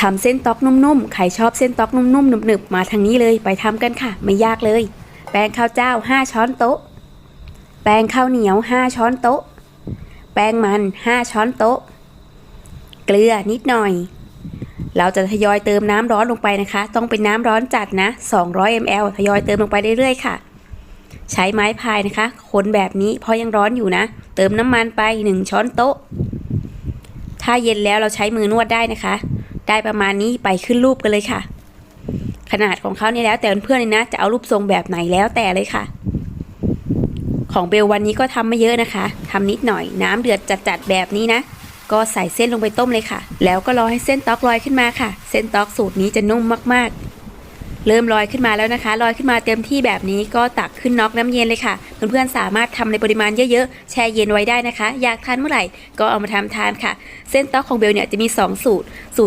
ทำเส้นต๊อกนุ่มๆ ใครชอบเส้นต๊อกนุ่มๆหนึบๆ มาทางนี้เลยไปทำกันค่ะ ไม่ยากเลย แป้งข้าวเจ้า 5 ช้อนโต๊ะ แป้งข้าวเหนียว 5 ช้อนโต๊ะ แป้งมัน 5 ช้อนโต๊ะ เกลือนิดหน่อย เราจะทยอยเติมน้ำร้อนลงไปนะคะ ต้องเป็นน้ำร้อนจัดนะ 200 ml ทยอยเติมลงไปเรื่อยๆค่ะ ใช้ไม้พายนะคะ คนแบบนี้พราะยังร้อนอยู่นะ เติมน้ำมันไป 1 ช้อนโต๊ะ ถ้าเย็นแล้วเราใช้มือนวดได้นะคะ ได้ประมาณนี้ไปขึ้นรูปกันเลยค่ะ ขนาดของเขาเนี่ยแล้วแต่เพื่อนเลยนะ จะเอารูปทรงแบบไหนแล้วแต่เลยค่ะ ของเบลวันนี้ก็ทำไม่เยอะนะคะทำนิดหน่อยน้ำเดือดจัดๆแบบนี้นะก็ใส่เส้นลงไปต้มเลยค่ะ แล้วก็รอให้เส้นต๊อกลอยขึ้นมาค่ะ เส้นต๊อกสูตรนี้จะนุ่มมากๆ เริ่มลอยขึ้นมาแล้วนะคะ ลอยขึ้นมาเต็มที่แบบนี้ก็ตักขึ้นน็อกน้ำเย็นเลยค่ะ เพื่อนๆสามารถทำในปริมาณเยอะๆ แช่เย็นไว้ได้นะคะ อยากทานเมื่อไหร่ก็เอามาทำทานค่ะ เส้นต๊อกของเบลเนี่ยจะมี 2 สูตรสูตร